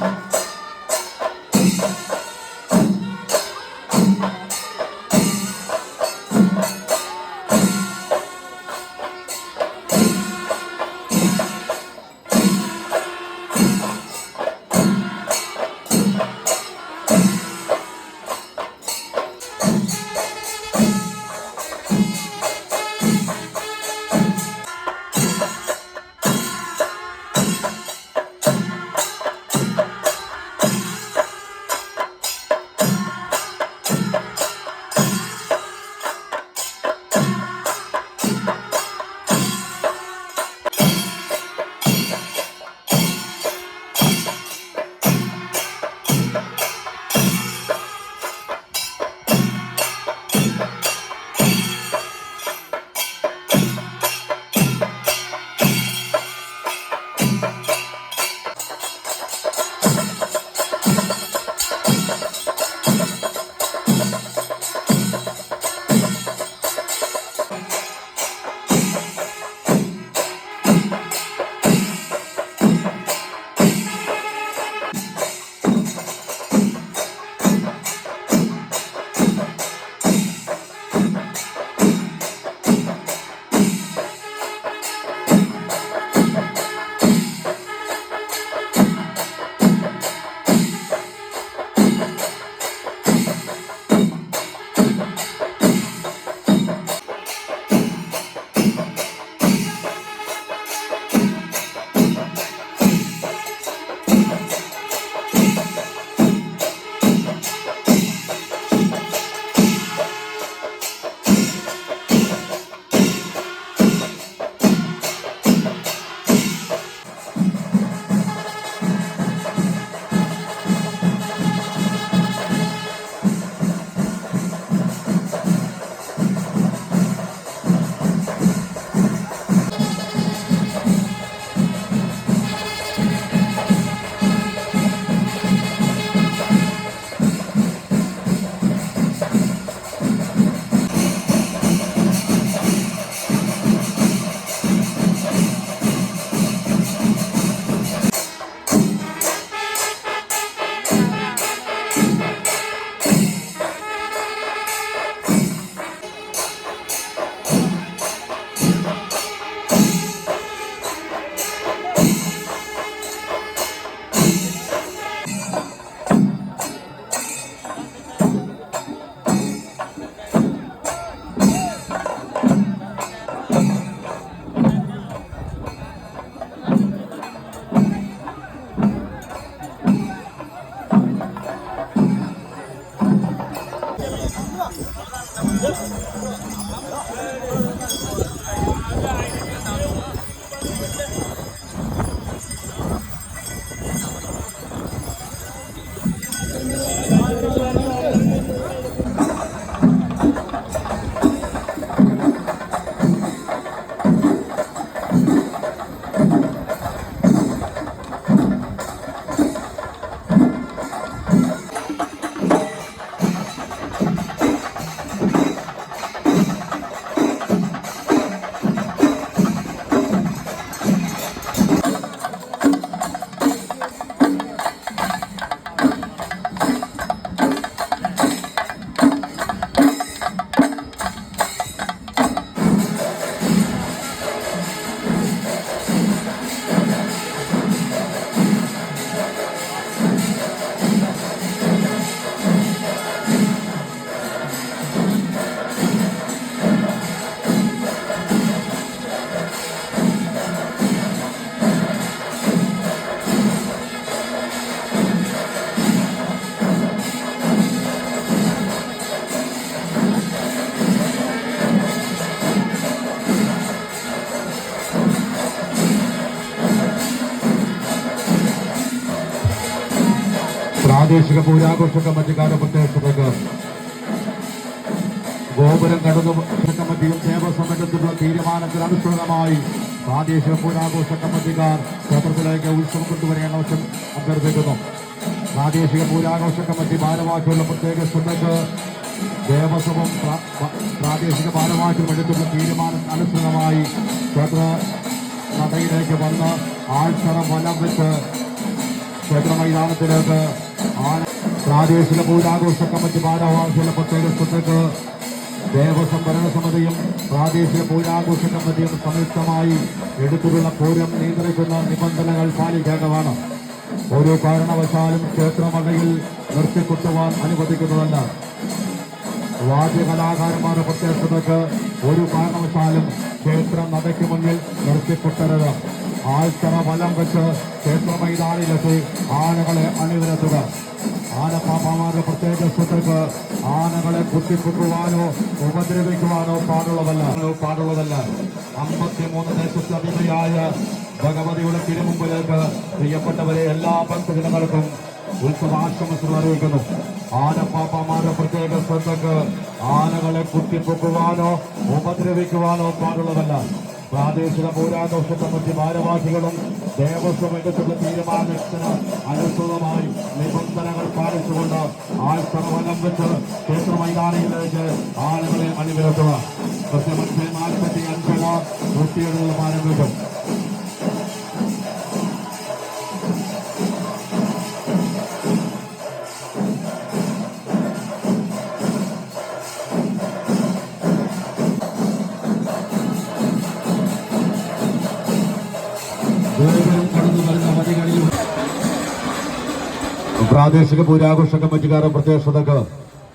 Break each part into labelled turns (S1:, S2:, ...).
S1: Thank you. പ്രാദേശിക പൗരാഘോഷ കമ്മിറ്റിക്കാരുടെ പ്രത്യേക ഗോപുരം കടന്നു കമ്മിറ്റിയും ദേവസ്വം എടുത്തുള്ള തീരുമാനത്തിന് അനുസൃതമായി പ്രാദേശിക പൗരാഘോഷ കമ്മിറ്റിക്കാർ ക്ഷേത്രത്തിലേക്ക് ഉത്സവം കൊണ്ടുവരേണ്ട ആവശ്യം അഭ്യർത്ഥിക്കുന്നു. പ്രാദേശിക പൗരാഘോഷ കമ്മിറ്റി ഭാരവാഹിയുള്ള പ്രത്യേക ശ്രദ്ധക്ക് ദേവസ്വം പ്രാദേശിക ഭാരവാഹികളും എടുത്തുള്ള തീരുമാനം അനുസൃതമായി ക്ഷേത്ര നടയിലേക്ക് വന്ന് ആഴ്ചറ വലം വെച്ച് ക്ഷേത്ര മൈതാനത്തിലേക്ക് പ്രാദേശിക പൂരാഘോഷ കമ്മിറ്റി ഭാരവാഹികളുടെ പ്രത്യേക ശ്രദ്ധയ്ക്ക് ദേവസ്വം ഭരണസമിതിയും പ്രാദേശിക പൂരാഘോഷ കമ്മിറ്റിയും സംയുക്തമായി എടുത്തിട്ടുള്ള പൂരം നിയന്ത്രിക്കുന്ന നിബന്ധനകൾ പാലിക്കേണ്ടതാണ്. ഒരു കാരണവശാലും ക്ഷേത്രമടയിൽ നിർത്തിക്കുട്ടുവാൻ അനുവദിക്കുന്നതല്ല. വാദ്യകലാകാരന്മാരുടെ പ്രത്യേകതയ്ക്ക് ഒരു കാരണവശാലും ക്ഷേത്രം നടയ്ക്ക് മുന്നിൽ നിർത്തിക്കുട്ടരുത് ആൾത്തറ വലം വെച്ച് ക്ഷേത്ര മൈതാനിലെത്തി ആനകളെ അണിനിരത്തുക. ആനപ്പാപ്പമാരുടെ പ്രത്യേക സ്വത്തേക്ക് ആനകളെ കുത്തിക്കുട്ടുവാനോ ഉപദ്രവിക്കുവാനോ പാടുള്ളതല്ല. പാടുള്ളതല്ല. അമ്പത്തിമൂന്ന് ദേശത്തധികയായ ഭഗവതിയുടെ തിരുമുമ്പിലേക്ക് പ്രിയപ്പെട്ടവരെ എല്ലാ ഭക്തജനങ്ങൾക്കും ഉത്സവാശംസകൾ അറിയിക്കുന്നു. ആനപ്പാപ്പമാരുടെ പ്രത്യേക ശ്രദ്ധക്ക് ആനകളെ കുത്തിപ്പൊക്കുവാനോ ഉപദ്രവിക്കുവാനോ പാടുള്ളതല്ല. പ്രാദേശിക പൗരാഘോഷ കമ്മിറ്റി ഭാരവാഹികളും ദേവസ്വം എടുത്തുള്ള തീരുമാനത്തിന് അനുസൃതമായി നിബന്ധനകൾ പാലിച്ചുകൊണ്ട് ആൾത്തറവലം വെച്ച് ക്ഷേത്ര മൈതാനിയിലേക്ക് ആളുകളെ അണിനിരത്തുക. കൃത്യമന്ത്രി നാൽപ്പത്തി അഞ്ചിന് നൂറ്റിയെഴുപത് ഗോപുരം പ്രാദേശിക പൂരാഘോഷ കമ്മിറ്റിക്കാരുടെ പ്രത്യേക ശ്രദ്ധക്ക്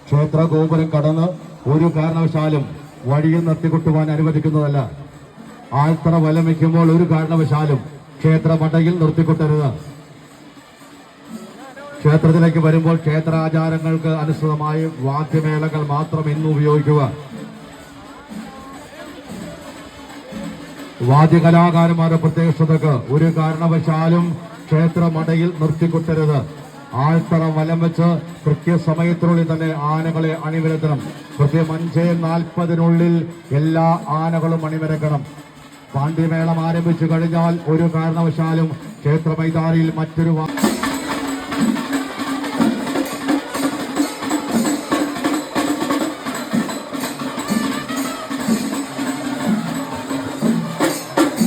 S1: ക്ഷേത്ര ഗോപുരം കടന്ന് ഒരു കാരണവശാലും വഴിയിൽ നിർത്തിക്കൊട്ടുവാൻ അനുവദിക്കുന്നതല്ല. ആൽത്തറ വലം വയ്ക്കുമ്പോൾ ഒരു കാരണവശാലും ക്ഷേത്ര മടയിൽ നിർത്തിക്കൊട്ടരുത്. ക്ഷേത്രത്തിലേക്ക് വരുമ്പോൾ ക്ഷേത്രാചാരങ്ങൾക്ക് അനുസൃതമായി വാദ്യമേളകൾ മാത്രം ഇന്ന് ഉപയോഗിക്കുക. വാദ്യകലാകാരന്മാരുടെ പ്രത്യേക ശ്രദ്ധക്ക് ഒരു കാരണവശാലും ക്ഷേത്ര മടയിൽ നിർത്തിക്കൊട്ടരുത്. ആൾത്തറ വലം വെച്ച് കൃത്യസമയത്തിനുള്ളിൽ തന്നെ ആനകളെ അണിനിരത്തണം. കൃത്യം അഞ്ച് നാൽപ്പതിനുള്ളിൽ എല്ലാ ആനകളും അണിനിരക്കണം. പാണ്ഡ്യമേളം ആരംഭിച്ചു കഴിഞ്ഞാൽ ഒരു കാരണവശാലും ക്ഷേത്ര മൈതാനിയിൽ മറ്റൊരു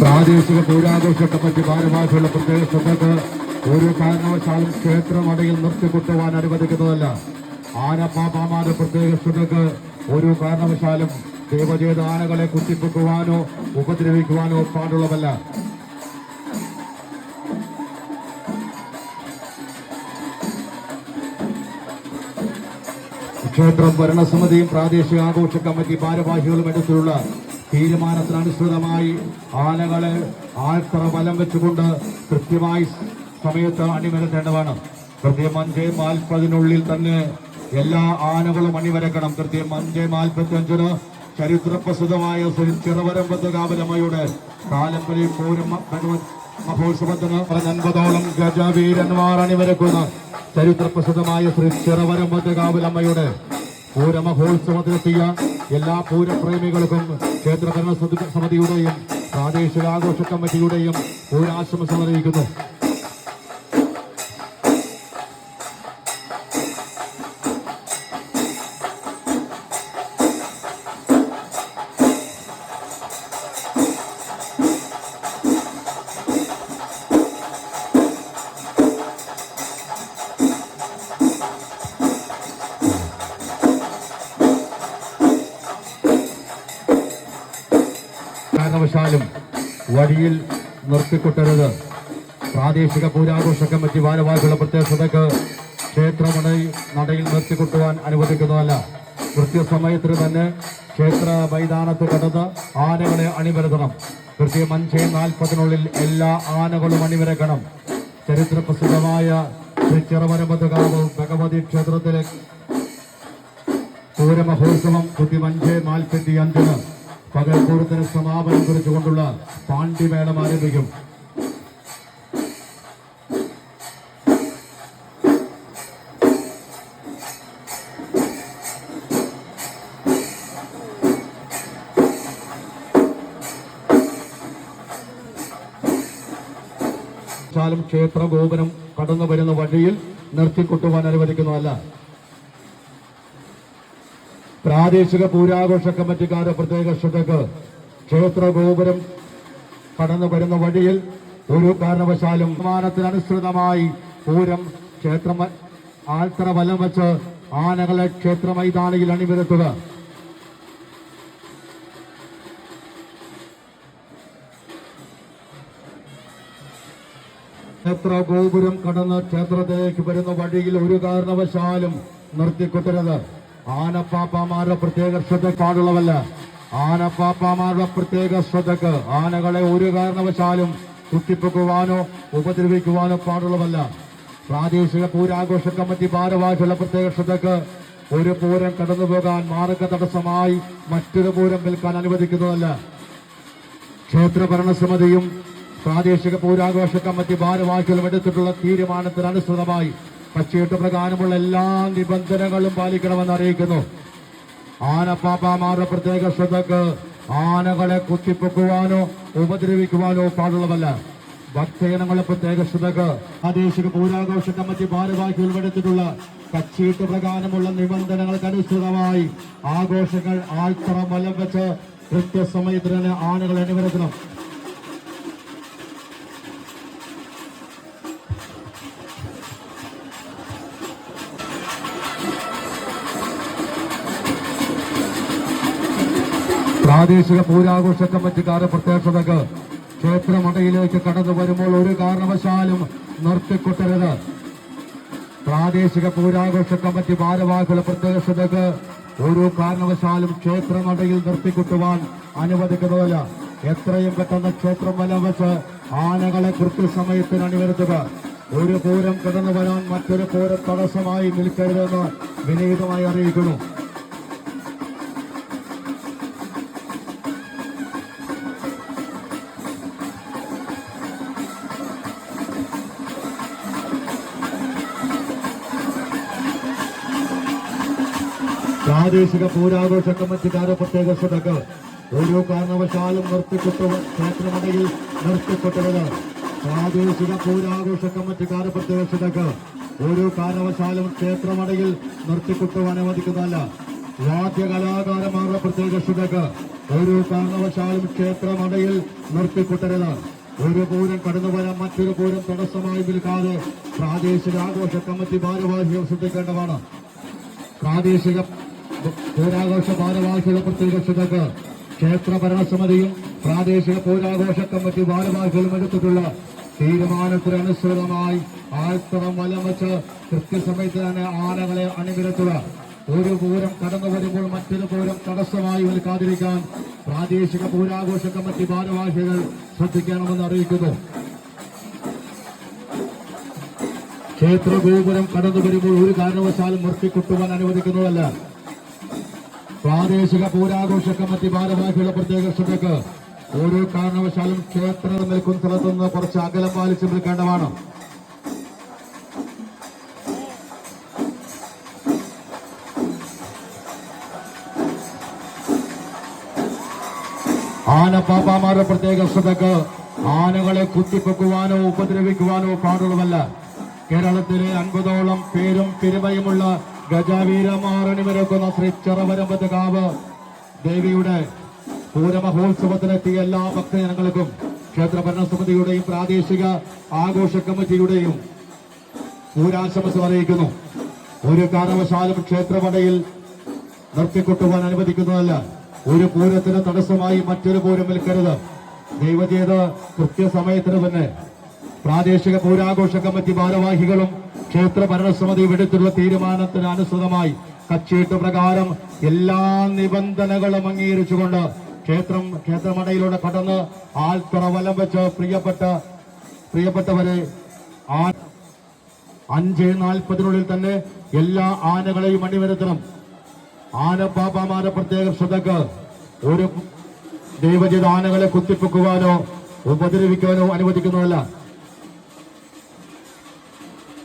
S1: പ്രാദേശിക പൂരാഘോഷ പറ്റി ഭാരവാഹികളുടെ പ്രത്യേക ശ്രദ്ധക്ക് ഒരു കാരണവശാലും ക്ഷേത്രമടയിൽ നിർത്തിക്കുട്ടുവാൻ അനുവദിക്കുന്നതല്ല. ആനപ്പാപ്പാമാരുടെ പ്രത്യേക ശ്രദ്ധക്ക് ഒരു കാരണവശാലും ദേവചേത ആനകളെ കുത്തിപ്പൊക്കുവാനോ ഉപദ്രവിക്കുവാനോ പാടുള്ളതല്ല. ക്ഷേത്രം ഭരണസമിതിയും പ്രാദേശിക ആഘോഷ കമ്മിറ്റി ഭാരവാഹികളും എടുത്തിട്ടുള്ള തീരുമാനത്തിനനുസൃതമായി ആനകളെ ആൾത്തറ വലം വെച്ചുകൊണ്ട് കൃത്യമായി സമയത്ത് അണിനിരത്തേണ്ടതാണ്. കൃത്യം അഞ്ചേ നാൽപ്പതിനുള്ളിൽ തന്നെ എല്ലാ ആനകളും അണിവരക്കണം കൃത്യം അഞ്ചേ നാൽപ്പത്തി അഞ്ചിന് ചരിത്രപ്രസിദ്ധമായ ചിറവരമ്പത്ത് കാവലമ്മയുടെ കാലമ്പലി പൂരം മഹോത്സവത്തിന് അൻപതോളം ഗജവീരന്മാർ അണിവരക്കുന്ന ചരിത്രപ്രസിദ്ധമായ ശ്രീ ചെറുവരമ്പത്ത് കാവലമ്മയുടെ പൂരമഹോത്സവത്തിലെത്തിയ എല്ലാ പൂരപ്രേമികൾക്കും ക്ഷേത്രഭരണ സമിതിയുടെയും പ്രാദേശിക ആഘോഷ കമ്മിറ്റിയുടെയും പൂരാശംസ അറിയിക്കുന്നു പ്രാദേശിക പൂരാഘോഷ കമ്മിറ്റി ഭാരവാഹികളുടെ പ്രത്യേകതയ്ക്ക് ക്ഷേത്രമണ നടയിൽ നിർത്തിക്കൊട്ടുവാൻ അനുവദിക്കുന്നതല്ല. കൃത്യസമയത്തിന് തന്നെ ക്ഷേത്ര മൈതാനത്ത് കടന്ന് ആനകളെ അണിവരുത്തണം കൃത്യം അഞ്ചേ നാൽപ്പതിനുള്ളിൽ എല്ലാ ആനകളും അണിവരക്കണം ചരിത്ര പ്രസിദ്ധമായ ശ്രീ ഭഗവതി ക്ഷേത്രത്തിലെ പൂരമഹോത്സവം കൃത്യം അഞ്ച് നാൽപ്പത്തി അഞ്ചിന് പകൽപൂരത്തിന് സമാപനം കുറിച്ചുകൊണ്ടുള്ള പാണ്ഡിമേളം ആരംഭിക്കും. ശാലും ക്ഷേത്ര ഗോപുരം കടന്നു വരുന്ന വഴിയിൽ നിർത്തിക്കൊട്ടുവാൻ അനുവദിക്കുന്നതല്ല. പ്രാദേശിക പൂരാഘോഷ കമ്മിറ്റിക്കാരുടെ പ്രത്യേക ശ്രദ്ധക്ക് ക്ഷേത്ര ഗോപുരം കടന്നു വരുന്ന വഴിയിൽ ഒരു കാരണവശാലും വിമാനത്തിനനുസൃതമായി പൂരം ക്ഷേത്ര ആൽത്തറ വലം വെച്ച് ആനകളെ ക്ഷേത്ര മൈതാനിയിൽ അണിനിരത്തുക. ക്ഷേത്ര ഗോപുരം കടന്ന് ക്ഷേത്രത്തിലേക്ക് വരുന്ന വഴിയിൽ ഒരു കാരണവശാലും നിർത്തിക്കുത്തരുത് ആനപ്പാപ്പാമാരുടെ പ്രത്യേക ശ്രദ്ധ പാടുള്ളവല്ല. ആനപ്പാപ്പാമാരുടെ പ്രത്യേക ശ്രദ്ധക്ക് ആനകളെ ഒരു കാരണവശാലും കുത്തിപ്പൊക്കുവാനോ ഉപദ്രവിക്കുവാനോ പാടുള്ളവല്ല. പ്രാദേശിക പൂരാഘോഷ കമ്മിറ്റി ഭാരവാഹികളുടെ പ്രത്യേക ശ്രദ്ധക്ക് ഒരു പൂരം കടന്നുപോകാൻ മാർഗ തടസ്സമായി മറ്റൊരു പൂരം നിൽക്കാൻ അനുവദിക്കുന്നതല്ല. ക്ഷേത്ര ഭരണസമിതിയും പ്രാദേശിക പൗരാഘോഷ കമ്മിറ്റി ഭാരവാഹികളും എടുത്തിട്ടുള്ള തീരുമാനത്തിന് അനുസൃതമായി പച്ചയിട്ട് പ്രകാരമുള്ള എല്ലാ നിബന്ധനകളും പാലിക്കണമെന്ന് അറിയിക്കുന്നു. ആനപ്പാപ്പാമാരുടെ പ്രത്യേക ശ്രദ്ധക്ക് ആനകളെ കുത്തിപ്പൊക്കുവാനോ ഉപദ്രവിക്കുവാനോ പാടുള്ളതല്ല. ഭക്തജനങ്ങളുടെ പ്രത്യേക ശ്രദ്ധക്ക് പ്രാദേശിക പൗരാഘോഷ കമ്മിറ്റി ഭാരവാഹികൾ എടുത്തിട്ടുള്ള കച്ചീട്ട് പ്രകാരമുള്ള നിബന്ധനകൾക്ക് അനുസൃതമായി ആഘോഷങ്ങൾ ആൾത്തറ മലം വെച്ച് കൃത്യസമയത്തിന് ആനകൾ അണിനിരത്തണം പ്രാദേശിക പൂരാഘോഷ കമ്മിറ്റിക്കാരുടെ പ്രത്യക്ഷതകൾ ക്ഷേത്രമടയിലേക്ക് കടന്നു വരുമ്പോൾ ഒരു കാരണവശാലും നിർത്തിക്കൊട്ടരുത്. പ്രാദേശിക പൂരാഘോഷ കമ്മിറ്റി ഭാരവാഹികളുടെ പ്രത്യക്ഷതക്ക് ഒരു കാരണവശാലും ക്ഷേത്രനടയിൽ നിർത്തിക്കുട്ടുവാൻ അനുവദിക്കുന്നതല്ല. എത്രയും പെട്ടെന്ന് ക്ഷേത്രം വലം വെച്ച് ആനകളെ കൃത്യസമയത്തിന് അണിവരുത്തുക ഒരു പൂരം കടന്നു വരാൻ മറ്റൊരു പൂരം തടസ്സമായി നിൽക്കരുതെന്ന് വിനീതമായി അറിയിക്കുന്നു. പ്രാദേശിക പൂരാഘോഷ കമ്മിറ്റിക്കാര പ്രത്യേക ശ്രദ്ധകൾ. ഓരോ കാരണവശാലും നിർത്തിക്കൊട്ടുവ ക്ഷേത്രമടയിൽ നിർത്തിക്കൊട്ടരുത് പ്രാദേശിക പൂരാഘോഷ കമ്മിറ്റിക്കാര പ്രത്യേക ശ്രദ്ധകൾ. ഓരോ കാരണവശാലും ക്ഷേത്രമടയിൽ നിർത്തിക്കൊട്ടുവാൻ അനുവദിക്കുന്നതല്ല. വാദ്യ കലാകാരന്മാരുടെ പ്രത്യേക ശ്രദ്ധക്ക് ഓരോ കാരണവശാലും ക്ഷേത്രമടയിൽ നിർത്തിക്കൊട്ടരുത്. ഒരു പൂരം കടന്നു വരാൻ മറ്റൊരു പൂരം തടസ്സമായി നിൽക്കാതെ പ്രാദേശിക ആഘോഷ കമ്മിറ്റി ഭാരവാഹികൾ ശ്രദ്ധിക്കേണ്ടതാണ്. പ്രാദേശിക പൗരാഘോഷ ഭാരവാഹികളുടെ പ്രത്യേക ശ്രദ്ധക്ക് ക്ഷേത്ര ഭരണസമിതിയും പ്രാദേശിക പൂരാഘോഷ കമ്മിറ്റി ഭാരവാഹികളും എടുത്തിട്ടുള്ള തീരുമാനത്തിന് അനുസൃതമായി ആൾത്തറം വലം വെച്ച് കൃത്യസമയത്ത് തന്നെ ആനകളെ അണിനിരത്തുക. ഒരു പൂരം കടന്നു വരുമ്പോൾ മറ്റൊരു പൂരം തടസ്സമായി നിൽക്കാതിരിക്കാൻ പ്രാദേശിക പൂരാഘോഷ കമ്മിറ്റി ഭാരവാഹികൾ ശ്രദ്ധിക്കണമെന്ന് അറിയിക്കുന്നു. ക്ഷേത്ര ഗോപുരം കടന്നു വരുമ്പോൾ ഒരു കാരണവശാലും മുറുക്കിക്കുട്ടുവാൻ അനുവദിക്കുന്നതല്ല. പ്രാദേശിക പൂരാഘോഷ കമ്മിറ്റി ഭാരവാഹികളുടെ പ്രത്യേക ശ്രദ്ധക്ക് ഓരോ കാരണവശാലും ക്ഷേത്രം നിൽക്കുന്ന സ്ഥലത്തു നിന്ന് കുറച്ച് അകലം പാലിച്ച് നിൽക്കേണ്ടതാണ് ആന പാപ്പാമാരുടെ പ്രത്യേക ശ്രദ്ധക്ക് ആനകളെ കുത്തിപ്പൊക്കുവാനോ ഉപദ്രവിക്കുവാനോ പാടുള്ളതല്ല. കേരളത്തിലെ അൻപതോളം പേരും പെരുമയുമുള്ള ഗജവീരമാർ അണിനിരക്കുന്ന ശ്രീ ചെറവരമ്പത്ത് കാവ് ദേവിയുടെ പൂരമഹോത്സവത്തിലെത്തിയ എല്ലാ ഭക്തജനങ്ങൾക്കും ക്ഷേത്ര ഭരണസമിതിയുടെയും പ്രാദേശിക ആഘോഷ കമ്മിറ്റിയുടെയും പൂരാശംസ അറിയിക്കുന്നു. ഒരു കാരണവശാലും ക്ഷേത്രപടയിൽ നിർത്തിക്കൊട്ടുവാൻ അനുവദിക്കുന്നതല്ല. ഒരു പൂരത്തിന് തടസ്സമായി മറ്റൊരു പൂരം വിൽക്കരുത് ദൈവചേത കൃത്യസമയത്തിന് തന്നെ പ്രാദേശിക പൂരാഘോഷ കമ്മിറ്റി ഭാരവാഹികളും ക്ഷേത്ര ഭരണസമിതി എടുത്തുള്ള തീരുമാനത്തിന് അനുസൃതമായി കച്ചീട്ട് പ്രകാരം എല്ലാ നിബന്ധനകളും അംഗീകരിച്ചുകൊണ്ട് ക്ഷേത്രം ക്ഷേത്രമടയിലൂടെ കടന്ന് ആൽത്തറ വലം വെച്ച് പ്രിയപ്പെട്ട പ്രിയപ്പെട്ടവരെ ആ അഞ്ച് നാൽപ്പതിനുള്ളിൽ തന്നെ എല്ലാ ആനകളെയും അണിവരുത്തണം ആന പാപ്പാമാരെ പ്രത്യേക ശ്രദ്ധക്ക്. ഒരു ദൈവജിത ആനകളെ കുത്തിപ്പൊക്കുവാനോ ഉപദ്രവിക്കാനോ അനുവദിക്കുന്നതല്ല.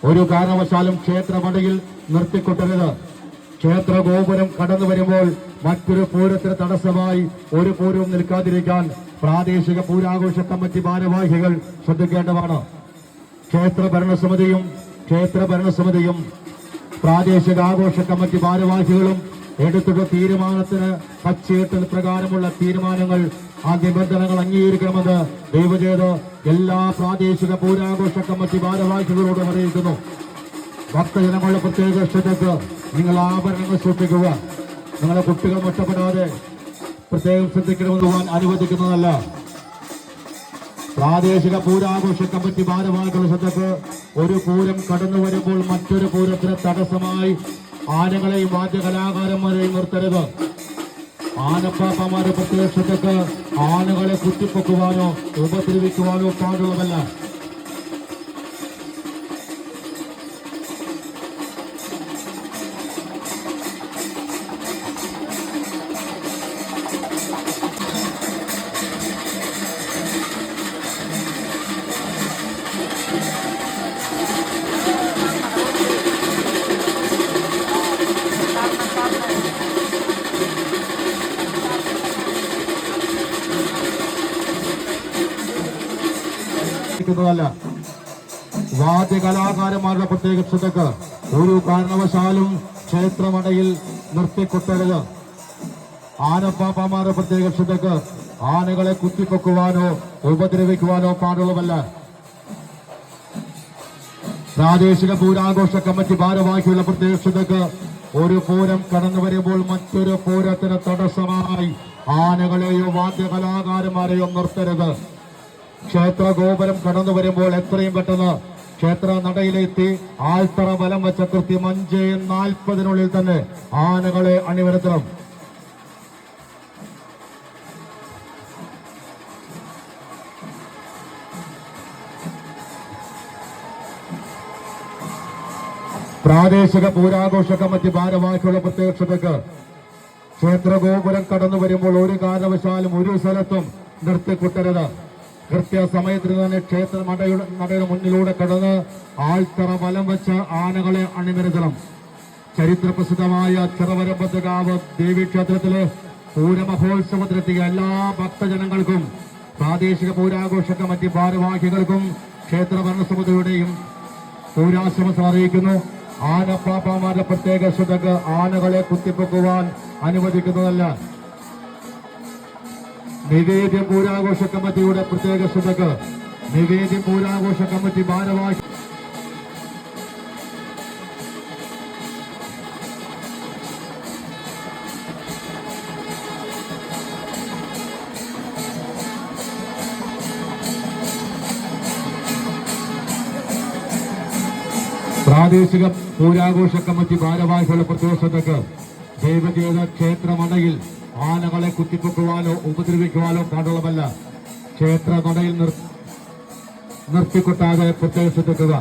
S1: ഒരു കാരണവശാലും ക്ഷേത്രമടയിൽ നിർത്തിക്കൊട്ടരുത്. ക്ഷേത്ര ഗോപുരം കടന്നു വരുമ്പോൾ മറ്റൊരു പൂരത്തിന് തടസ്സമായി ഒരു പൂരവും നിൽക്കാതിരിക്കാൻ പ്രാദേശിക പൂരാഘോഷ കമ്മിറ്റി ഭാരവാഹികൾ ശ്രദ്ധിക്കേണ്ടതാണ്. ക്ഷേത്ര ഭരണസമിതിയും ക്ഷേത്ര ഭരണസമിതിയും പ്രാദേശിക ആഘോഷ കമ്മിറ്റി ഭാരവാഹികളും എടുത്തിട്ട് തീരുമാനത്തിന് കച്ചേട്ടൽ പ്രകാരമുള്ള തീരുമാനങ്ങൾ ആ നിബന്ധനകൾ അംഗീകരിക്കണമെന്ന് ദൈവജേത എല്ലാ പ്രാദേശിക പൂരാഘോഷ കമ്മിറ്റി ഭാരവാഹികളോട് അറിയിക്കുന്നു. ഭക്തജനങ്ങളുടെ പ്രത്യേക ശ്രദ്ധയ്ക്ക് നിങ്ങൾ ആഭരണങ്ങൾ സൂക്ഷിക്കുക. നിങ്ങളെ കുട്ടികൾ നഷ്ടപ്പെടാതെ പ്രത്യേകം ശ്രദ്ധിക്കണമെന്ന് അനുവദിക്കുന്നതല്ല. പ്രാദേശിക പൂരാഘോഷ കമ്മിറ്റി ഭാരവാഹികളുടെ ശ്രദ്ധക്ക് ഒരു പൂരം കടന്നു വരുമ്പോൾ മറ്റൊരു പൂരത്തിന് തടസ്സമായി ആനകളെയും വാദ്യകലാകാരന്മാരെയും നിർത്തരുത്. ആനപ്പാപ്പമാരുടെ പ്രത്യേക ശ്രദ്ധക്ക് ആനകളെ കുത്തിപ്പൊക്കുവാനോ ഉപദ്രവിക്കുവാനോ പാടുള്ളതല്ല. വാദ്യകലാകാരന്മാരുടെ പ്രത്യേക ശ്രദ്ധക്ക് ഒരു കാരണവശാലും ക്ഷേത്രമടയിൽ നിർത്തിക്കൊട്ടരുത്. ആനപ്പാപ്പമാരുടെ പ്രത്യേക ശ്രദ്ധക്ക് ആനകളെ കുത്തിപ്പൊക്കുവാനോ ഉപദ്രവിക്കുവാനോ പാടുള്ളതല്ല. പ്രാദേശിക പൂരാഘോഷ കമ്മിറ്റി ഭാരവാഹിയുള്ള പ്രത്യേക ശ്രദ്ധക്ക് ഒരു പൂരം കടന്നു വരുമ്പോൾ മറ്റൊരു പൂരത്തിന് തടസ്സമായി ആനകളെയോ വാദ്യകലാകാരന്മാരെയോ നിർത്തരുത്. ക്ഷേത്ര ഗോപുരം കടന്നു വരുമ്പോൾ എത്രയും പെട്ടെന്ന് ക്ഷേത്ര നടയിലെത്തി ആൽത്തറ വലം വെച്ച കൃത്യം അഞ്ച് നാൽപ്പതിനുള്ളിൽ തന്നെ ആനകളെ അണിവരുത്തണം പ്രാദേശിക പൂരാഘോഷ കമ്മിറ്റി ഭാരവാഹികളുടെ പ്രത്യേകതക്ക് ക്ഷേത്ര ഗോപുരം കടന്നു വരുമ്പോൾ ഒരു കാരണവശാലും ഒരു സ്ഥലത്തും നിർത്തിക്കുട്ടരുത്. കൃത്യസമയത്തിന് തന്നെ ക്ഷേത്ര നടയുടെ മുന്നിലൂടെ കടന്ന് ആൾത്തറ വലം വെച്ച ആനകളെ അണിനിരത്തണം. ചരിത്ര പ്രസിദ്ധമായ ചെറുവരമ്പത്തുകാവ് ദേവീക്ഷേത്രത്തിലെ പൂരമഹോത്സവത്തിലെത്തിയ എല്ലാ ഭക്തജനങ്ങൾക്കും പ്രാദേശിക പൂരാഘോഷ കമ്മിറ്റി ഭാരവാഹികൾക്കും ക്ഷേത്ര ഭരണസമിതിയുടെയും പൂരാശംസ അറിയിക്കുന്നു. ആനപ്പാപ്പമാരുടെ പ്രത്യേക ശ്രദ്ധക്ക് ആനകളെ കുത്തിപ്പൊക്കുവാൻ അനുവദിക്കുന്നതല്ല. നിവേദ്യ പൂരാഘോഷ കമ്മിറ്റിയുടെ പ്രത്യേക ശ്രദ്ധക്ക് നിവേദ്യ പൂരാഘോഷ കമ്മിറ്റി ഭാരവാഹി പ്രാദേശിക പൂരാഘോഷ കമ്മിറ്റി ഭാരവാഹികളുടെ പ്രത്യേക ശ്രദ്ധക്ക് ദൈവഗീത ക്ഷേത്രമടയിൽ ആനകളെ കുത്തിപ്പൊക്കുവാനോ ഉപദ്രവിക്കുവാനോ പാടുള്ളതല്ല ക്ഷേത്ര നടയിൽ നിർ നിർത്തിക്കൊട്ടാതെ പ്രത്യേക ശ്രദ്ധിക്കുക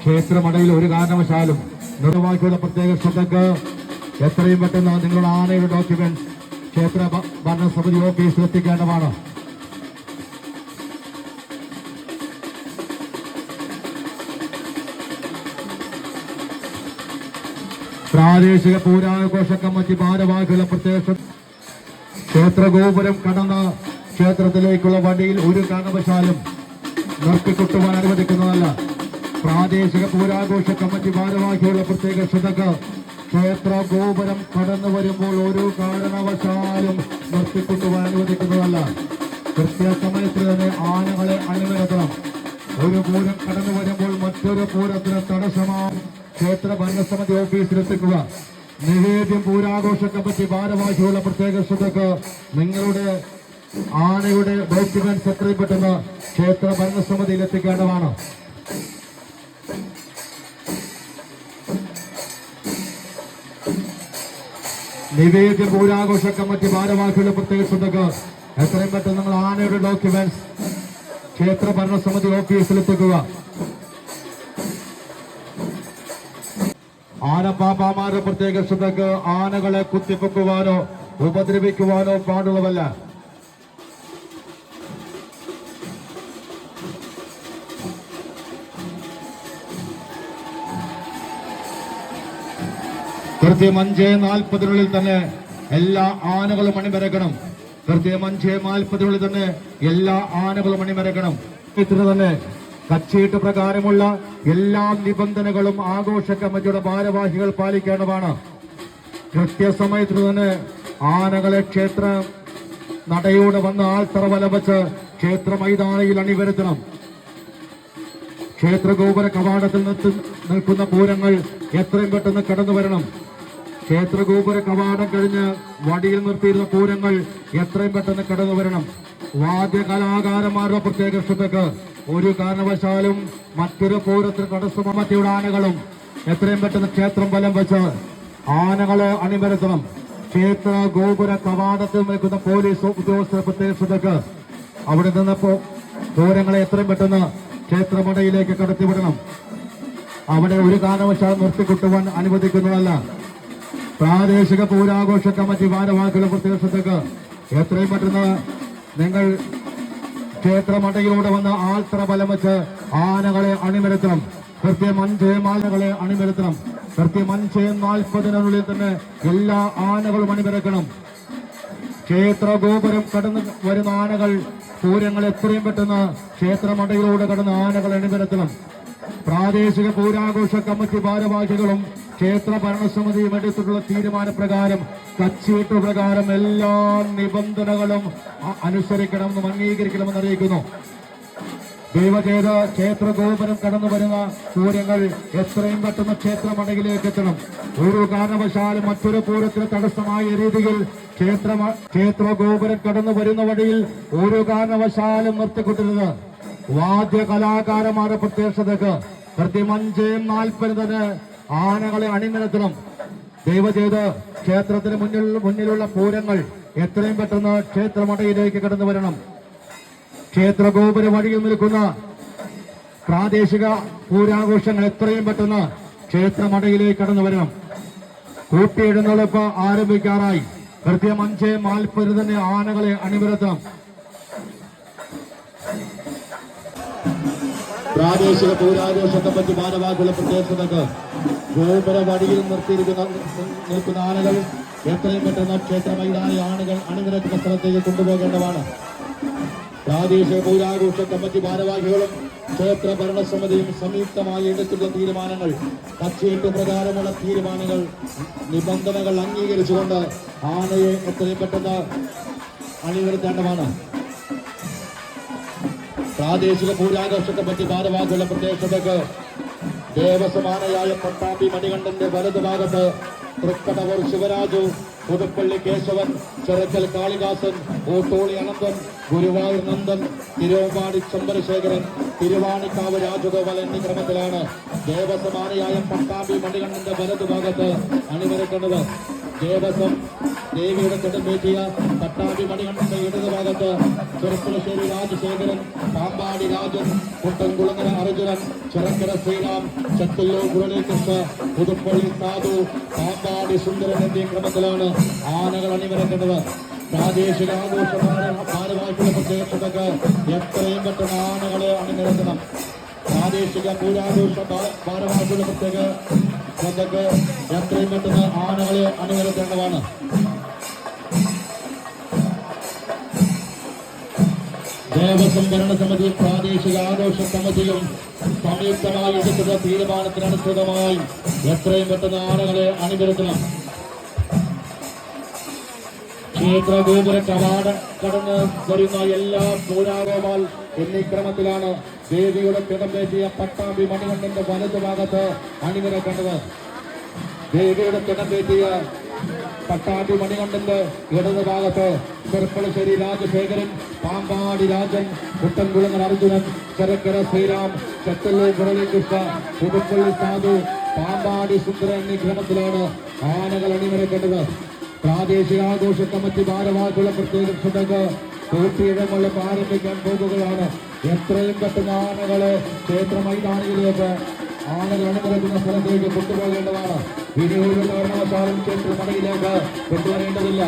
S1: ക്ഷേത്രമടയിൽ ഒരു കാരണവശാലും നിർവാഹിക്കുന്ന പ്രത്യേക ശ്രദ്ധക്ക് എത്രയും പെട്ടെന്ന് നിങ്ങളുടെ ആനയുടെ ഡോക്യുമെന്റ് ക്ഷേത്ര ഭരണസമിതി ഓഫീസിൽ എത്തിക്കേണ്ടതാണ്. പ്രാദേശിക പൂരാഘോഷ കമ്മിറ്റി ഭാരവാഹികളുടെ പ്രത്യേക ശ്രദ്ധ കടന്ന ക്ഷേത്രത്തിലേക്കുള്ള വണ്ടിയിൽ ഒരു കാരണവശാലും നിർത്തിക്കൊട്ടുവാൻ അനുവദിക്കുന്നതല്ല. പ്രാദേശിക പൂരാഘോഷ കമ്മിറ്റി ഭാരവാഹിയുള്ള പ്രത്യേക ശ്രദ്ധക്ക് ക്ഷേത്ര ഗോപുരം കടന്നു വരുമ്പോൾ ഒരു കാരണവശാലും നിർത്തിക്കൊട്ടുവാൻ അനുവദിക്കുന്നതല്ല. കൃത്യസമയത്ത് തന്നെ ആനകളെ അണിനിരത്തണം. ഒരു പൂരം കടന്നു വരുമ്പോൾ മറ്റൊരു പൂരത്തിന് തടസ്സമാണ് ക്ഷേത്ര ഭരണസമിതി ഓഫീസിലെത്തിക്കുക. നിവേദ്യം പൂരാഘോഷ കമ്മിറ്റി ഭാരവാഹിയുള്ള പ്രത്യേക ശ്രദ്ധക്ക് നിങ്ങളുടെ ആനയുടെ ഡോക്യുമെന്റ് എത്രയും ക്ഷേത്ര ഭരണസമിതിയിൽ എത്തിക്കേണ്ടതാണ്. നിവേദ്യം പൂരാഘോഷ കമ്മിറ്റി ഭാരവാഹികളുടെ പ്രത്യേക ശ്രദ്ധക്ക് എത്രയും പെട്ടെന്ന് നിങ്ങൾ ആനയുടെ ഡോക്യുമെന്റ്സ് ക്ഷേത്ര ഭരണസമിതി ഓഫീസിലെത്തിക്കുക ആനപ്പാപ്പാമാരുടെ പ്രത്യേക ശ്രദ്ധക്ക് ആനകളെ കുത്തിപ്പൊക്കുവാനോ ഉപദ്രവിക്കുവാനോ പാടുള്ളതല്ല. കൃത്യം അഞ്ച് നാൽപ്പതിനുള്ളിൽ തന്നെ എല്ലാ ആനകളും അണിമരക്കണം കൃത്യം അഞ്ച് നാൽപ്പതിനുള്ളിൽ തന്നെ എല്ലാ ആനകളും അണിമരക്കണം ഇത്ര തന്നെ കച്ചീട്ട് പ്രകാരമുള്ള എല്ലാ നിബന്ധനകളും ആഘോഷ കമ്മിറ്റിയുടെ ഭാരവാഹികൾ പാലിക്കേണ്ടതാണ്. കൃത്യസമയത്ത് തന്നെ ആനകളെ ക്ഷേത്ര നടയോടെ വന്ന് ആൾത്തറ വല ക്ഷേത്ര മൈതാനയിൽ അണിവരുത്തണം ക്ഷേത്ര ഗോപുര കവാടത്തിൽ നിർത്തി നിൽക്കുന്ന പൂരങ്ങൾ എത്രയും പെട്ടെന്ന് കടന്നു വരണം. ക്ഷേത്ര ഗോപുര കവാടം കഴിഞ്ഞ് വടിയിൽ നിർത്തിയിരുന്ന പൂരങ്ങൾ എത്രയും പെട്ടെന്ന് കടന്നു വരണം. വാദ്യ കലാകാരന്മാരുടെ പ്രത്യേക ശ്രദ്ധക്ക് ഒരു കാരണവശാലും മറ്റൊരു പൂരത്തിന് മറ്റൊരു ആനകളും എത്രയും പെട്ടെന്ന് ക്ഷേത്രം ബലം വെച്ച് ആനകളെ അണിനിരത്തണം. ക്ഷേത്ര ഗോപുര കവാടത്തിൽ നിൽക്കുന്ന പോലീസ് ഉദ്യോഗസ്ഥരെ പ്രത്യേക ശ്രദ്ധക്ക് അവിടെ നിന്നപ്പോ പൂരങ്ങളെ എത്രയും പെട്ടെന്ന് ക്ഷേത്രമടയിലേക്ക് കടത്തിവിടണം. അവിടെ ഒരു കാരണവശാലും നിർത്തിക്കൊട്ടുവാൻ അനുവദിക്കുന്നതല്ല. പ്രാദേശിക പൂരാഘോഷ കമ്മിറ്റി ഭാരവാഹികളുടെ പ്രത്യേക ശ്രദ്ധക്ക് എത്രയും പെട്ടെന്ന് നിങ്ങൾ ക്ഷേത്രമടയിലൂടെ വന്ന ആൾത്ര ബലം വെച്ച് ആനകളെ അണിനിരത്തണം. കൃത്യം അഞ്ച് ആനകളെ അണിനിരത്തണം. കൃത്യം അഞ്ച് നാൽപ്പതിനുള്ളിൽ തന്നെ എല്ലാ ആനകളും അണിനിരക്കണം. ക്ഷേത്ര ഗോപുരം കടന്നു വരുന്ന ആനകൾ പൂരങ്ങൾ എത്രയും പെട്ടെന്ന് ക്ഷേത്രമടയിലൂടെ കടന്ന് ആനകൾ അണിനിരത്തണം. പ്രാദേശിക പൂരാഘോഷ കമ്മിറ്റി ഭാരവാഹികളും ക്ഷേത്ര ഭരണസമിതിയും എടുത്തിട്ടുള്ള തീരുമാനപ്രകാരം കച്ചീട്ട് പ്രകാരം എല്ലാ നിബന്ധനകളും അനുസരിക്കണമെന്നും അംഗീകരിക്കണമെന്ന് അറിയിക്കുന്നു. ദൈവചേത ക്ഷേത്ര ഗോപുരം കടന്നു വരുന്ന പൂരങ്ങൾ എത്രയും പെട്ടെന്ന് ക്ഷേത്രമടയിലേക്ക് എത്തണം. ഒരു കാരണവശാലും മറ്റൊരു പൂരത്തിന് തടസ്സമായ രീതിയിൽ ക്ഷേത്ര ക്ഷേത്ര ഗോപുരം കടന്നു വരുന്ന വഴിയിൽ ഒരു കാരണവശാലും നിർത്തിക്കൊണ്ടിരുന്നത് വാദ്യ കലാകാരന്മാരുടെ പ്രത്യക്ഷതക്ക് അഞ്ച് നാൽപ്പതിന് ആനകളെ അണിനിരത്തണം. ദൈവചേത് ക്ഷേത്രത്തിന് മുന്നിൽ മുന്നിലുള്ള പൂരങ്ങൾ എത്രയും പെട്ടെന്ന് ക്ഷേത്രമടയിലേക്ക് കടന്നു വരണം. ക്ഷേത്ര ഗോപുര വഴിയിൽ നിൽക്കുന്ന പ്രാദേശിക പൂരാഘോഷങ്ങൾ എത്രയും പെട്ടെന്ന് ക്ഷേത്രമടയിലേക്ക് കടന്നു വരണം. കൂട്ടിയെഴുന്നള്ളിപ്പ് ആരംഭിക്കാറായി. കൃത്യം അഞ്ച് നാൽപ്പത് തന്നെ ആനകളെ അണിനിരത്തണം. പ്രാദേശിക പൂരാഘോഷത്തെ പറ്റി മാനവാക്കുള്ള പ്രദേശത്തേക്ക് ഗോപുര വടിയിൽ നിർത്തിയിരിക്കുന്ന നിൽക്കുന്ന ആനകൾ എത്രയും പെട്ടെന്ന് ക്ഷേത്ര മൈതാനി ആനകൾ അണിനിരക്കുന്ന സ്ഥലത്തേക്ക് കൊണ്ടുപോകേണ്ടതാണ്. പ്രാദേശിക പൗരാഘോഷ കമ്മിറ്റി ഭാരവാഹികളും ക്ഷേത്ര ഭരണസമിതിയും സംയുക്തമായി എടുത്തുള്ള തീരുമാനങ്ങൾ കച്ചേറ്റ് പ്രകാരമുള്ള തീരുമാനങ്ങൾ നിബന്ധനകൾ അംഗീകരിച്ചുകൊണ്ട് ആനയെ എത്രയും പെട്ടെന്ന് അണിനിരത്തേണ്ടതാണ്. പ്രാദേശിക പൗരാഘോഷ കമ്മിറ്റി ഭാരവാഹികളുടെ പ്രദേശത്തേക്ക് ദേവസമാനയായ പട്ടാമ്പി മണികണ്ഠന്റെ വലതുഭാഗത്ത് തൃക്കടവൂർ ശിവരാജു പുതുപ്പള്ളി കേശവൻ ചെറുക്കൽ കാളിദാസൻ ഓട്ടോളി അനന്തൻ ഗുരുവായൂർ നന്ദൻ തിരുവമ്പാടി ചന്ദ്രശേഖരൻ തിരുവാണിക്കാവ് രാജഗോപാൽ എന്നീ ക്രമത്തിലാണ് ദേവസമാനയായ പട്ടാമ്പി മണികണ്ഠന്റെ വലതുഭാഗത്ത് അണിനിരക്കേണ്ടത് ദേവസ്വം ദേവിയുടെ തൊടുമ്പേറ്റിയ പട്ടാമ്പി മണികണ്ഠന്റെ ഇടതുഭാഗത്ത് ചെറുപ്പുളശ്ശേരി രാജശേഖരൻ പാമ്പാടി രാജൻ കുട്ടൻകുളങ്ങര അർജുനൻ ചിറക്കര ശ്രീറാം ചത്തുല്ലൂർ മുരളീകൃഷ്ണ പുതുപ്പള്ളി സാധു പാമ്പാടി സുന്ദരൻ എന്നീ ക്രമത്തിലാണ് ആനകൾ അണിവരക്കുന്നത് പ്രാദേശിക ആഘോഷമായ ഭാരവാഹികളുടെ പ്രത്യേകതക്ക് എത്രയും പെട്ടെന്ന് ആനകളെ അണിനിരക്കണം പ്രാദേശിക പൂരാഘോഷ ഭാരവാഹികളുടെ പ്രത്യേക എത്രയും പെട്ടെന്ന് ആനകളെ അണിനിരത്തേണ്ടതാണ്. ദേവസ്വം സമിതി പ്രാദേശിക ആഘോഷ സമിതിയും സംയുക്തമായി എടുക്കുന്ന തീരുമാനത്തിനനുസൃതമായി എത്രയും പെട്ടെന്ന് ആനകളെ അണിനിരത്തണം. ക്ഷേത്ര ഗോപുര കവാട കടന്ന് വരുന്ന എല്ലാ പൂരാഗോപാൽ എന്നീ ക്രമത്തിലാണ് ദേവിയുടെ തിടമ്പേറ്റിയ പട്ടാമ്പി മണികണ്ഠന്റെ വലതുഭാഗത്ത് അണിനിരക്കേണ്ടത്. ദേവിയുടെ തിടമ്പേറ്റിയ പട്ടാമ്പി മണികണ്ഠന്റെ ഇടതുഭാഗത്ത് ചെറുപ്പളശ്ശേരി രാജശേഖരൻ പാമ്പാടി രാജൻ കുട്ടൻകുളങ്ങൻ അർജുനൻ ചെറുക്കര ശ്രീറാം ചെത്തല്ലൂർ മുരളീകൃഷ്ണ പുതുപ്പള്ളി സാധു പാമ്പാടി സുന്ദരൻ എന്നീ ക്രമത്തിലാണ് ആനകൾ അണിനിരക്കേണ്ടത്. പ്രാദേശിക ആഘോഷ കമ്മിറ്റി ഭാരവാഹിയുള്ള പ്രത്യേക ശ്രദ്ധക്ക് കൂട്ടിയിടങ്ങളിൽ ആരംഭിക്കാൻ പോകുകയാണ്. എത്രയും പെട്ടെന്ന് ആനകളെ ക്ഷേത്ര മൈതാനിയിലേക്ക് ആനകൾ അണിനിരക്കുന്ന സ്ഥലത്തേക്ക് കൊണ്ടുപോകേണ്ടതാണ്. ഇനി ഒരു കാരണവശാലും ക്ഷേത്രമടയിലേക്ക് കൊണ്ടുവരേണ്ടതില്ല.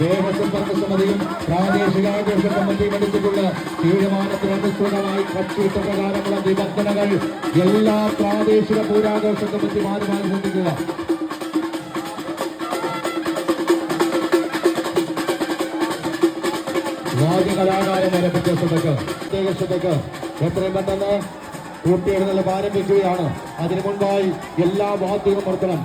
S1: ദേവസ്വം ഭരണസമിതിയും പ്രാദേശിക ആഘോഷ കമ്മിറ്റിയും എടുത്തിട്ടുള്ള തീരുമാനത്തിനനുസൃതമായി കച്ചീട്ട പ്രകാരമുള്ള നിബന്ധനകൾ എല്ലാ പ്രാദേശിക പൂരാഘോഷ കമ്മിറ്റി മാറുമായി ശ്രദ്ധിക്കുക വാദ്യകലാകാരന്മാരെ പ്രത്യേക ശ്രദ്ധക്ക് എത്രയും പെട്ടെന്ന് കൂട്ടിയെഴുന്നള്ളിപ്പ് ആരംഭിക്കുകയാണ്. അതിനു മുൻപായി എല്ലാ വാദ്യവും നിർത്തണം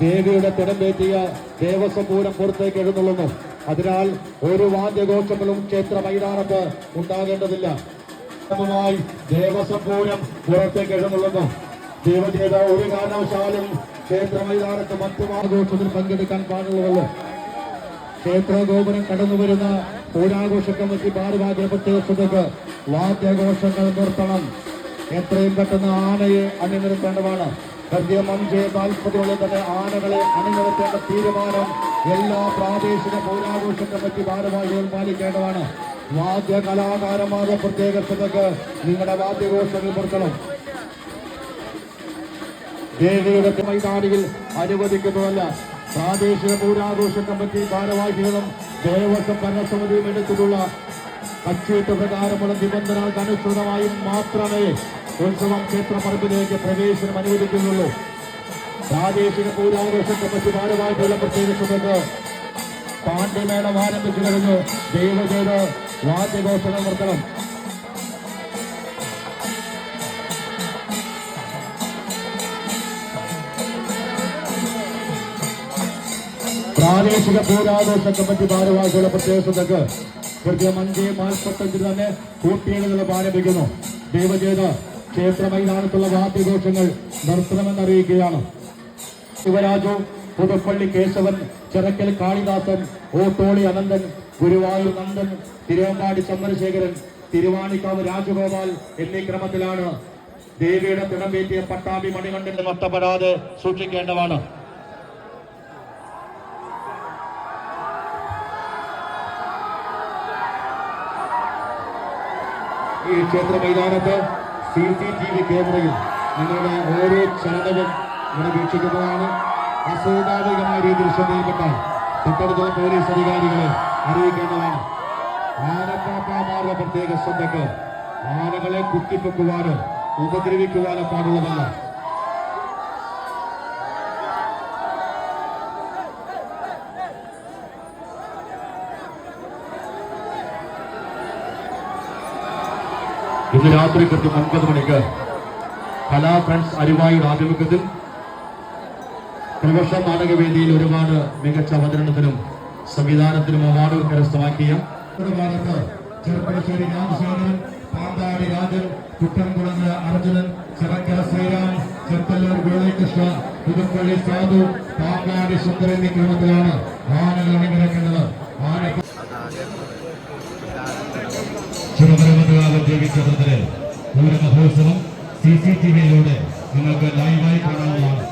S1: ദേവിയുടെ തിടമ്പേറ്റിയ ദേവസ്വം പൂരം പുറത്തേക്ക് എഴുന്നള്ളുന്നു. അതിനാൽ ഒരു വാദ്യഘോഷങ്ങളും ക്ഷേത്ര മൈതാനത്ത് ഉണ്ടാകേണ്ടതില്ല. ദേവസ്വം പൂരം പുറത്തേക്ക് എഴുന്നള്ളുന്നു. ദൈവജേത ഒരു കാരണവശാലും ക്ഷേത്ര മൈതാനത്ത് മറ്റു ആഘോഷത്തിൽ പങ്കെടുക്കാൻ പാടുള്ളതല്ല. ക്ഷേത്ര ഗോപുരം കടന്നു വരുന്ന പൂരാഘോഷ കമ്മിറ്റി ഭാരവാഹികളുടെ പ്രത്യേക വാദ്യഘോഷങ്ങൾ നിർത്തണം. എത്രയും പെട്ടെന്ന് ആനയെ അണിനിരത്തേണ്ടതാണ്. കൃത്യം അഞ്ച് തന്നെ ആനകളെ അണിനിരത്തേണ്ട തീരുമാനം എല്ലാ പ്രാദേശിക പൗരാഘോഷ കമ്മിറ്റി ഭാരവാഹികൾ പാലിക്കേണ്ടതാണ്. വാദ്യ കലാകാരന്മാരുടെ പ്രത്യേക ശ്രദ്ധക്ക് നിങ്ങളുടെ വാദ്യഘോഷങ്ങൾ പുറത്തണം ദേവിയുടെ മൈതാനിയിൽ അനുവദിക്കുന്നതല്ല. പ്രാദേശിക പൗരാഘോഷ കമ്മിറ്റി ഭാരവാഹികളും ദേവസ്വം ഭരണസമിതിയും എടുത്തിട്ടുള്ള കച്ചീട്ട് പ്രകാരമുള്ള നിബന്ധനകൾക്ക് അനുസൃതമായും മാത്രമേ ഉത്സവം ക്ഷേത്രപ്പറമ്പിലേക്ക് പ്രവേശനം അനുവദിക്കുന്നുള്ളൂ. പ്രാദേശിക പൗരാഘോഷ കമ്മിറ്റി ഭാരമായിട്ടുള്ള പ്രത്യേക ശ്രദ്ധക്ക് പാണ്ഡ്യമേളം ആരംഭിച്ചു കഴിഞ്ഞു. ദൈവം ചെയ്ത് വാദ്യഘോഷണം നിർത്തണം പ്രാദേശിക പൂരാഘോഷ കമ്മിറ്റി ഭാരവാഹികളുടെ പ്രത്യേകിച്ചുണ്ട് കൃത്യം അഞ്ച് നാൽപ്പത്തഞ്ചിന് തന്നെ കൂട്ടിയെഴുന്നള്ളിപ്പ് ആരംഭിക്കുന്നു. ദൈവജേത ക്ഷേത്ര മൈതാനത്തുള്ള വാദ്യഘോഷങ്ങൾ നിർത്തണമെന്ന് അറിയിക്കുകയാണ് ശിവരാജു പുതുപ്പള്ളി കേശവൻ ചിറക്കൽ കാളിദാസൻ ഓട്ടോളി അനന്തൻ ഗുരുവായൂർ നന്ദൻ തിരുവമ്പാടി ചന്ദ്രശേഖരൻ തിരുവാണിക്കാവ് രാജഗോപാൽ എന്നീ ക്രമത്തിലാണ് ദേവിയുടെ തിടമേറ്റിയ പട്ടാമ്പി മണികണ്ഠന്റെ നഷ്ടപ്പെടാതെ സൂക്ഷിക്കേണ്ടതാണ്. ഈ ക്ഷേത്ര മൈതാനത്ത് സി സി ടി വി ക്യാമറയും നിങ്ങളുടെ ഓരോ ചലനവും ഇവിടെ വീക്ഷിക്കുന്നതാണ് അസ്വാഭാവികമായ രീതിയിൽ ശ്രദ്ധയിൽപ്പെട്ടാൽ തൊട്ടടുത്തുള്ള പോലീസ് അധികാരികളെ അറിയിക്കേണ്ടതാണ്. ആനപ്പാപ്പാമാരുടെ പ്രത്യേക ശ്രദ്ധക്ക് ആനകളെ കുത്തിപ്പൊക്കുവാനോ ഉപദ്രവിക്കുവാനോ പാടുള്ളതല്ല ഇന്ന് രാത്രി കൃത്യം ഒൻപത് മണിക്ക് കലാ ഫ്രണ്ട്സ് അരിവായുടെ ആഭിമുഖ്യത്തിൽ പ്രൊഫഷണൽ നാടകവേദിയിൽ ഒരുപാട് മികച്ച അവതരണത്തിനും സംവിധാനത്തിനും അവാർഡുകൾ കരസ്ഥമാക്കിയ ഭാഗത്ത് ചെറുപ്പശ്ശേരി രാജശേഖരൻ പാമ്പാടി രാജൻ കുട്ടൻകുളങ്ങര അർജുനൻ ചിറക്കര ശ്രീരാം ചെത്തല്ലൂർ ഗോളികൃഷ്ണ പുതുപ്പള്ളി സാധു പാമ്പാടി സുന്ദരൻ എന്നീ ക്രമത്തിലാണ് അണിനിരക്കുന്നത്. ആന ശിവപരമകാലം ദേവീക്ഷേത്രത്തിലെ പൂരമഹോത്സവം സി സി ടി വിയിലൂടെ നിങ്ങൾക്ക് ലൈവായി കാണാവുന്നതാണ്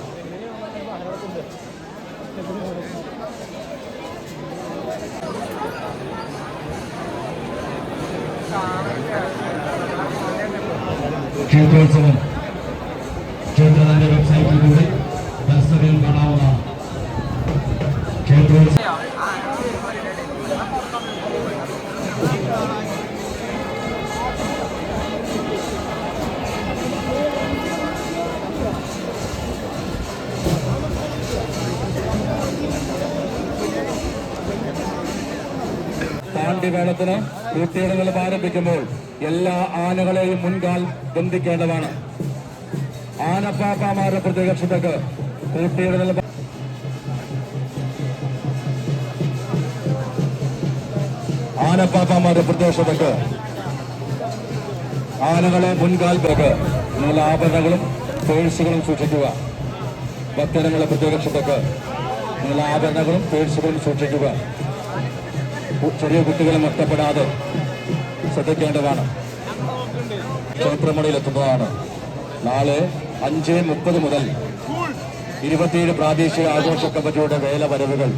S2: പാണ്ഡ്യവേളത്തിന് കൂട്ടിയിടങ്ങളും ആരംഭിക്കുമ്പോൾ എല്ലാ ആനകളെയും മുൻകാൽ ബന്ധിക്കേണ്ടതാണ്. ആനപ്പാപ്പാമാരുടെ പ്രതികക്ഷത്തേക്ക് കൂട്ടിയിടൽ ആനപ്പാപ്പാമാരുടെ പ്രത്യേക ആനകളെ മുൻകാൽ പേക്ക് നല്ല ആഭരണങ്ങളും പേഴ്സുകളും സൂക്ഷിക്കുക. ഭക്തജനങ്ങളുടെ പ്രത്യേക നല്ല ആഭരണങ്ങളും പേഴ്സുകളും സൂക്ഷിക്കുക. ചെറിയ കുട്ടികളെ നഷ്ടപ്പെടാതെ ശ്രദ്ധിക്കേണ്ടതാണ്. ക്ഷേത്രമണിയിലെത്തുന്നതാണ് നാളെ അഞ്ച് മുപ്പത് മുതൽ ഇരുപത്തിയേഴ് പ്രാദേശിക ആഘോഷ കമ്മിറ്റിയുടെ വേല വരവുകൾ.